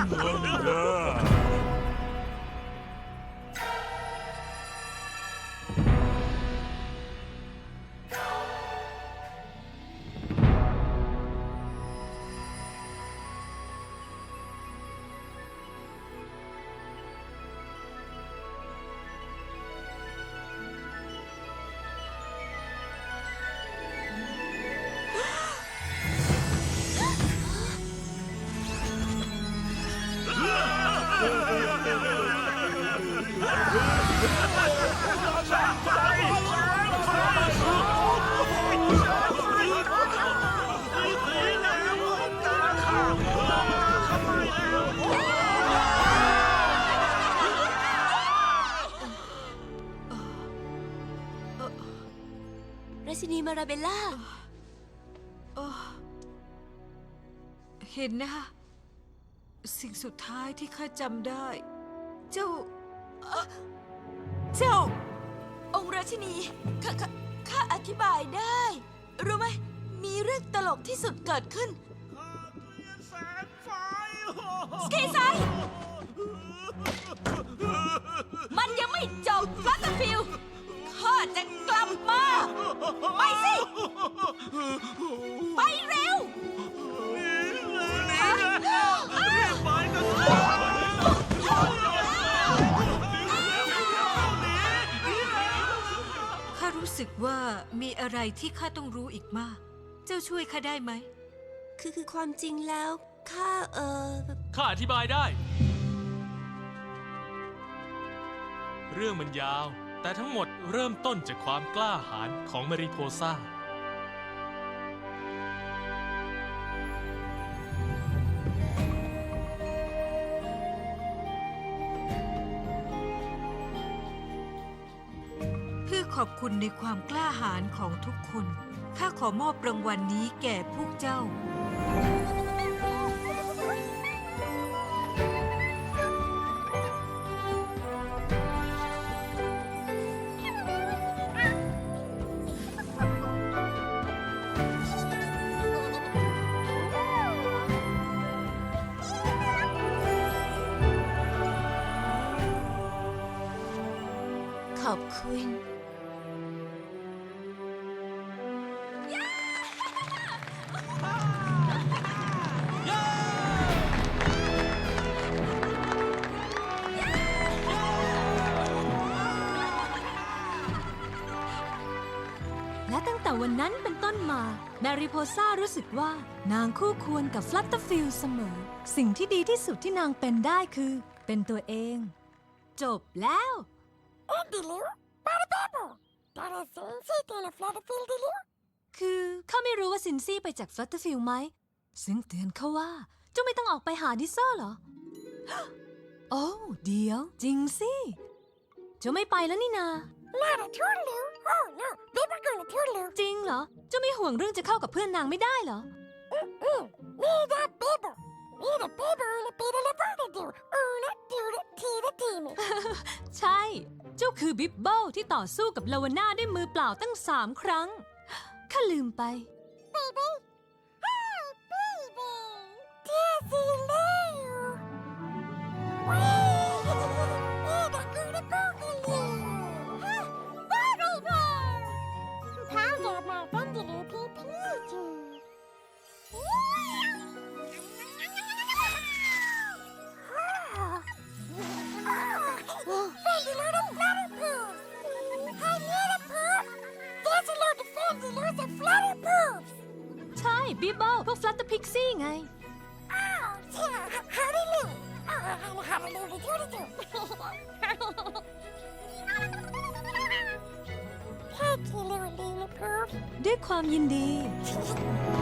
นั่ ราชินีมาราเบลล่า เห็นนะคะ สิ่งสุดท้ายที่ข้าจำได้ เจ้าเอ่อเจ้า องค์ราชินีข้าข้าข้าอธิบายได้ รู้ไหม มีเรื่องตลกที่สุดเกิดขึ้นแสงไฟ สกีไซ สึกว่ามีอะไรที่ข้าต้องรู้อีกมาก เจ้าช่วยข้าได้ไหม คือคือความจริงแล้วข้าเออข้าอธิบายได้ เรื่องมันยาว แต่ทั้งหมดเริ่มต้นจากความกล้าหาญของมาริโพซา อขอบคุณในความกล้าหาญของทุกคน ข้าขอมอบรางวัลนี้แก่พวกเจ้า ขอบคุณ นนั้นเป็นต้นมาแมริโพซ่ารู้สึกว่านางคู่ควรกับฟลัตเตอร์ฟิลเสมอ สิ่งที่ดีที่สุดที่นางเป็นได้คือ เป็นตัวเอง จบแล้ว Dilu, para bebo. Para sensi tena flata fil dilu. คือเขาไม่รู้ว่าซินซี่ไปจากฟลัตเตอร์ฟิลไหมซึ่งเตือนเขาว่าเจ้าไม่ต้องออกไปหาดิเซอร์เหรอ โอ้เดี๋ยว จริงสิเจ้าไม่ไปแล้วนี่นา Not a toodaloo. Oh no, อเจ้าไม่ห่วงเรื่องจะเข้ากับเพื่อนนางไม่ได้เหรอ Mm, me da bebo. Me da bebo una pita la vada do. Una duda tita timi. ใช่ เจ้าคือบิบเบิลที่ต่อสู้กับลาวาน่าด้วยมือเปล่าตั้งสามครั้ง ข้าลืมไป Baby. Load of fancy loads of flutter poops. ใช่บิบเบิลพวกฟลัตเตอร์พิกซี่ไง Oh, yeah, howdy loo. Oh, howdy loo, doody doo. Thank you, little lily poops. ด้วยความยินดี Oh,